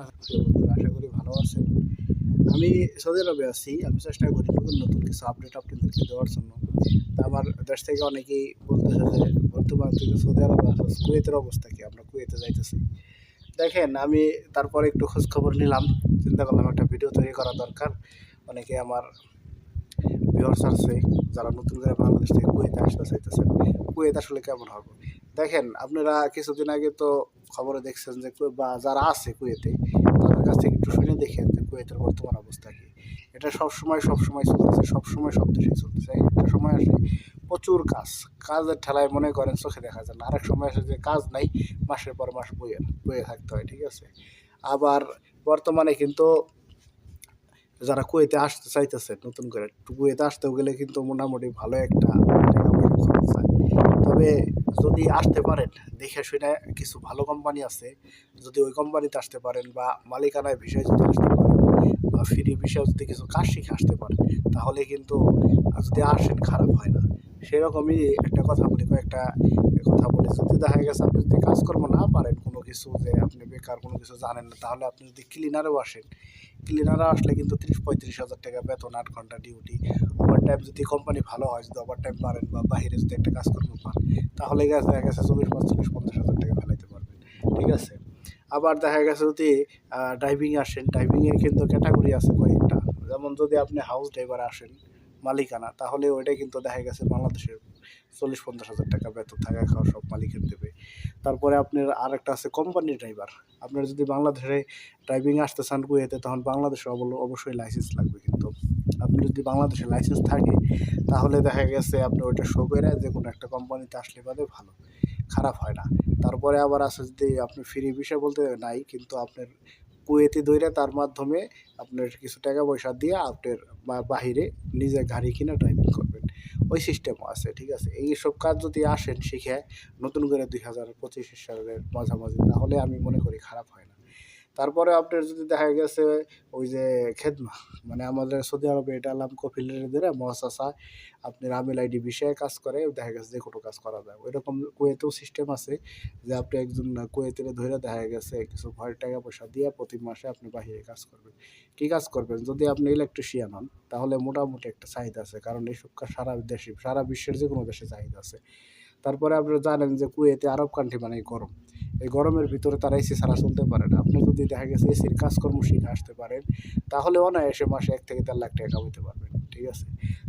বন্ধুরা, আশা করি ভালো আছেন। আমি সৌদি আরবে আছি। আমি চেষ্টা করি নতুন কিছু আপডেট আপনাদেরকে দেওয়ার জন্য। তা আমার দেশ থেকে অনেকেই বলতেছে যে, বর্তমান থেকে সৌদি আরবে কুয়েতের অবস্থা কি? আমরা কুয়েতে যাইতেছি। দেখেন, আমি তারপরে একটু খোঁজ খবর নিলাম। চিন্তা করলাম, একটা ভিডিও তৈরি করা দরকার। অনেকে আমার ভিউয়ার্স আছে, যারা নতুন করে বাংলাদেশ থেকে কুয়েতে আসতে চাইতেছেন। কুয়েত আসলে কেমন হবে? দেখেন, আপনারা কিছুদিন আগে তো খবরে দেখছেন যে বা যারা আছে কুয়েতে, তাদের কাছ থেকে একটু শুনে দেখেন যে কুয়েতের বর্তমান অবস্থা কি। এটা সব সময় সব সময় চলতেছে সব সময় সব দেশেই চলতেছে। একটা সময় আসে প্রচুর কাজ, কাজের ঠেলায় মনে করেন চোখে দেখা যায় না। আরেক সময় আসে যে কাজ নাই, মাসের পর মাস বইয়ে বইয়ে থাকতে হয়, ঠিক আছে? আবার বর্তমানে কিন্তু যারা কুয়েতে আসতে চাইতেছে, নতুন করে কুয়েতে আসতেও গেলে কিন্তু মোটামুটি ভালো একটা তবে যদি আসতে পারেন, দেখে শুনে কিছু ভালো কোম্পানি আছে, যদি ওই কোম্পানিতে আসতে পারেন বা মালিকানায় বিষয়ে যদি আসতে পারেন বা ফ্রি বিষয়ে যদি কিছু কাজ শিখে আসতে পারেন, তাহলে কিন্তু যদি আসেন খারাপ হয় না। সেরকমই একটা কথা বলি, কয়েকটা কথা বলি। যদি দেখা গেছে আপনি যদি কাজকর্ম না পারেন, কোনো কিছু যে আপনি বেকার, কোনো কিছু জানেন না, তাহলে আপনি যদি ক্লিনারেও আসেন। ক্লিনারে আসলে কিন্তু তিরিশ পঁয়ত্রিশ হাজার টাকা বেতন, আট ঘণ্টা ডিউটি ওভার টাইম যদি কোম্পানি ভালো হয়, যদি ওভার টাইম পারেন বা বাইরে যদি একটা কাজকর্ম পান তাহলে গেছে দেখা গেছে চল্লিশ পঁয়তাল্লিশ, পঞ্চাশ হাজার টাকা ফেলাইতে পারবেন। ঠিক আছে? আবার দেখা গেছে যদি ড্রাইভিং আসেন ড্রাইভিংয়ের কিন্তু ক্যাটাগরি আছে কয়েকটা। যেমন যদি আপনি হাউস ড্রাইভার আসেন, মালিকানা, তাহলে ওইটা কিন্তু দেখা গেছে বাংলাদেশের চল্লিশ, পঞ্চাশ হাজার টাকা বেতন, থাকা খাওয়া সব মালিকের দেবে। তারপরে আপনার আর একটা আছে কোম্পানি ড্রাইভার আপনার যদি বাংলাদেশে ড্রাইভিং আসতে চান কুয়েতে, তখন বাংলাদেশে অবশ্যই লাইসেন্স লাগবে কিন্তু। আপনি যদি বাংলাদেশে লাইসেন্স থাকে, তাহলে দেখা গেছে আপনি ওইটা শো করে যে কোনো একটা কোম্পানিতে আসলে বাদে ভালো, খারাপ হয় না। তারপরে আবার আছে যদি আপনি ফ্রি বিষয় বলতে নাই, কিন্তু আপনার কুয়েতে ধরে তার মাধ্যমে আপনার কিছু টাকা পয়সা দিয়ে আপনার বাহিরে নিজে গাড়ি কিনে ড্রাইভিং করবেন। ওই সিস্টেমও আছে, ঠিক আছে? এই সব কাজ যদি আসেন শিখে, নতুন করে দুই হাজার পঁচিশ সালের মাঝামাঝি, তাহলে আমি মনে করি খারাপ হয় না। তারপরে আপনার যদি দেখা গেছে, ওই যে খেদমা মানে আমাদের সৌদি আরবে এটা আলাম কফিলের ধরে মহাসাসা, আপনার আমিল আইডি বিষয়ে কাজ করে, দেখা গেছে যে কোনো কাজ করা যায়। ওইরকম কুয়েতেও সিস্টেম আছে যে আপনি একজন কুয়েতের ধরে দেখা গেছে, কিছু ভয়ের টাকা পয়সা দিয়ে প্রতি মাসে আপনি বাহিরে কাজ করবেন। কী কাজ করবেন? যদি আপনি ইলেকট্রিশিয়ান হন, তাহলে মোটামুটি একটা চাহিদা আছে, কারণ এইসব কাজ সারা দেশে, সারা বিশ্বের যে কোনো দেশে চাহিদা আছে। তারপরে আপনারা জানেন যে কুয়েতে আরব কান্ট্রি মানে গরম। এই গরমের ভিতরে তারা এসি ছাড়া চলতে পারে না। আপনি যদি দেখা গেছে এসির কাজকর্ম শিখে আসতে পারেন, তাহলে অনায়াসে মাসে এক থেকে দেড় লাখ টাকা কামাইতে পারবেন, ঠিক আছে?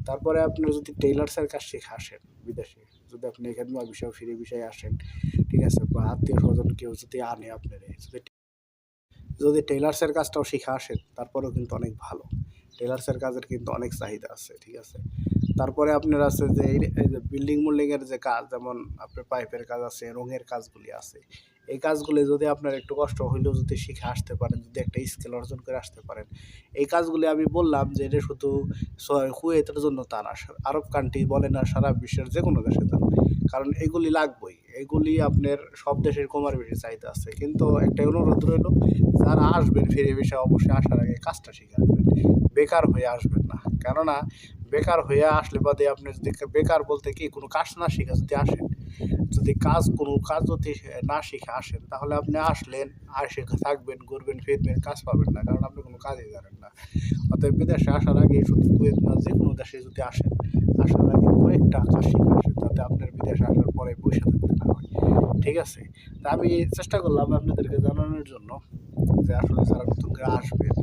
তারপরে আপনি যদি টেইলার্সের কাজ শিখে আসেন বিদেশে, যদি আপনি এখানে বিষয় ফিরে বিষয়ে আসেন, ঠিক আছে? বা আত্মীয় স্বজন কেউ যদি আনে আপনার, যদি যদি টেইলার্সের কাজটাও শিখে আসেন, তারপরেও কিন্তু অনেক ভালো। টেইলার্সের কাজের কিন্তু অনেক চাহিদা আছে, ঠিক আছে? তারপরে আপনার আছে যে এই যে বিল্ডিং মুল্ডিংয়ের যে কাজ, যেমন আপনার পাইপের কাজ আছে, রঙের কাজগুলি আছে, এই কাজগুলি যদি আপনার একটু কষ্ট হইলেও যদি শিখে আসতে পারেন, যদি একটা স্কিল অর্জন করে আসতে পারেন, এই কাজগুলি আমি বললাম যে এটা শুধু কুয়েতের জন্য তা না আরব কান্ট্রি বলে না, সারা বিশ্বের যে কোনো দেশে যান কারণ এগুলি লাগবেই, এগুলি আপনার সব দেশের কমার বেশি চাহিদা আছে, কিন্তু একটা অনুরোধ রইল, যারা আসবেন ফিরে বিষয়ে অবশ্যই আসার আগে কাজটা শিখে আসবেন, বেকার হয়ে আসবেন না, কেননা বেকার হয়ে আসলে বাদে আপনি যদি বেকার বলতে কি কোনো কাজ না শিখে যদি আসেন, যদি কাজ কোনো কাজ যদি না শিখে আসেন, তাহলে আপনি আসলেন আর শিখে থাকবেন, ঘুরবেন, ফিরবেন, কাজ পাবেন না, কারণ আপনি কোনো কাজই জানেন না। অতএব বিদেশে আসার আগে শুধু কুয়েত না, যে কোনো দেশে যদি আসেন, আসার আগে কয়েকটা কাজ শিখে আসেন যাতে আপনার বিদেশে আসার পরে পয়সা থাকতে না হয়। ঠিক আছে? তা আমি চেষ্টা করলাম আপনাদেরকে জানানোর জন্য যে আসলে যারা নতুন করে আসবেন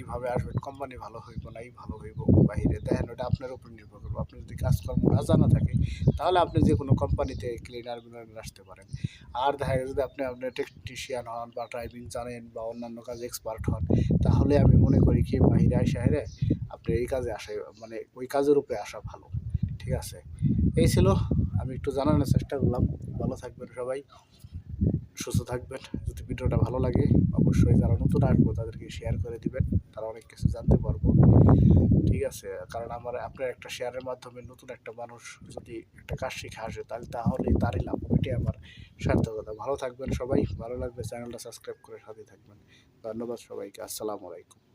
কীভাবে আসবেন কোম্পানি ভালো হইব নাই ভালো হইব, বাইরে, দেখেন ওটা আপনার উপর নির্ভর করবে। আপনি যদি কাজকর্ম না জানা থাকে, তাহলে আপনি যে কোনো কোম্পানিতে ক্লিনার মিনার আসতে পারেন। আর দেখা গেছে যদি আপনি আপনার টেকনিশিয়ান হন বা ড্রাইভিং জানেন বা অন্যান্য কাজে এক্সপার্ট হন, তাহলে আমি মনে করি কি, বাইরে আসা হেরে আপনি এই কাজে আসা মানে ওই কাজের উপরে আসা ভালো। ঠিক আছে? এই ছিল, আমি একটু জানানোর চেষ্টা করলাম। ভালো থাকবেন সবাই। সুস্থ থাকবেন। যদি ভিডিওটা ভালো লাগে, অবশ্যই যারা নতুন আসব, তাদেরকে শেয়ার করে দিবেন। তারা অনেক কিছু জানতে পারব। ঠিক আছে, কারণ আমার, আপনার একটা শেয়ারের মাধ্যমে নতুন একটা মানুষ যদি একটা কাজ শিখে আসে, তাহলে তাহলে তারই লাভ এটাই আমার সার্থকতা। ভালো থাকবেন সবাই, ভালো লাগবে চ্যানেলটা সাবস্ক্রাইব করে সাথে থাকবেন। ধন্যবাদ সবাইকে, আসসালামু আলাইকুম।